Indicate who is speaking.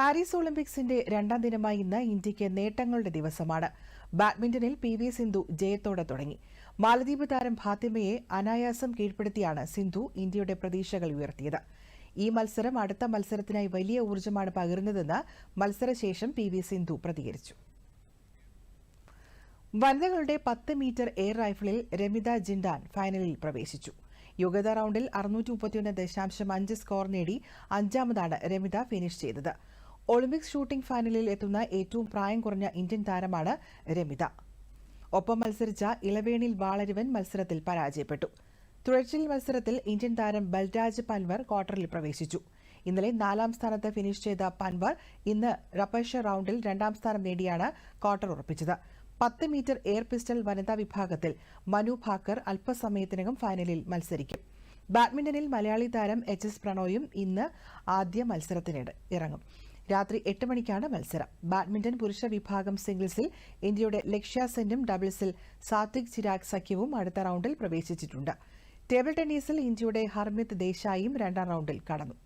Speaker 1: Paris ഒളിമ്പിക്സിന്റെ രണ്ടാം ദിനമായി ഇന്ന് ഇന്ത്യയ്ക്ക് നേട്ടങ്ങളുടെ ദിവസമാണ്. ബാഡ്മിന്റണിൽ പി വി സിന്ധു ജയത്തോടെ തുടങ്ങി. മാലദ്വീപ് താരം ഫാത്തിമയെ അനായാസം കീഴ്പ്പെടുത്തിയാണ് സിന്ധു ഇന്ത്യയുടെ പ്രതീക്ഷകൾ ഉയർത്തിയത്. ഈ മത്സരം അടുത്ത മത്സരത്തിനായി വലിയ ഊർജമാണ് പകരുന്നതെന്ന് മത്സരശേഷം പി വി സിന്ധു പ്രതികരിച്ചു. വനിതകളുടെ പത്ത് മീറ്റർ എയർ റൈഫിളിൽ രമിത ജിൻഡാൻ ഫൈനലിൽ പ്രവേശിച്ചു. യോഗ്യത റൌണ്ടിൽ അറുന്നൂറ്റി മുപ്പത്തിയൊന്ന് ദശാംശം അഞ്ച് സ്കോർ നേടി അഞ്ചാമതാണ് രമിത ഫിനിഷ് ചെയ്തത്. ഒളിമ്പിക്സ് ഷൂട്ടിംഗ് ഫൈനലിൽ എത്തുന്ന ഏറ്റവും പ്രായം കുറഞ്ഞ ഇന്ത്യൻ താരമാണ് രമിത. ഒപ്പം മത്സരിച്ച ഇളവേണിൽ വാളരുവൻ മത്സരത്തിൽ പരാജയപ്പെട്ടു. തുഴച്ചിൽ മത്സരത്തിൽ ഇന്ത്യൻ താരം ബൽരാജ് പൻവർ ക്വാർട്ടറിൽ പ്രവേശിച്ചു. ഇന്നലെ നാലാം സ്ഥാനത്ത് ഫിനിഷ് ചെയ്ത പൻവർ ഇന്ന് റപ്പേഷ റൌണ്ടിൽ രണ്ടാം സ്ഥാനം നേടിയാണ് ക്വാർട്ടർ ഉറപ്പിച്ചത്. പത്ത് മീറ്റർ എയർ പിസ്റ്റൾ വനിതാ വിഭാഗത്തിൽ മനു ഭാക്കർ അല്പസമയത്തിനകം ഫൈനലിൽ മത്സരിക്കും. ബാഡ്മിന്റണിൽ മലയാളി താരം എച്ച് എസ് പ്രണോയും ഇന്ന് ആദ്യ മത്സരത്തിനിടെ ഇറങ്ങും. രാത്രി എട്ട് മണിക്കാണ് മത്സരം. ബാഡ്മിന്റൺ പുരുഷ വിഭാഗം സിംഗിൾസിൽ ഇന്ത്യയുടെ ലക്ഷ്യ സെന്നും ഡബിൾസിൽ സാത്വിക് ചിരാഗ് സഖ്യവും അടുത്ത റൌണ്ടിൽ പ്രവേശിച്ചിട്ടുണ്ട്. ടേബിൾ ടെന്നീസിൽ ഇന്ത്യയുടെ ഹർമിത് ദേശായിയും രണ്ടാം റൌണ്ടിൽ കടന്നു.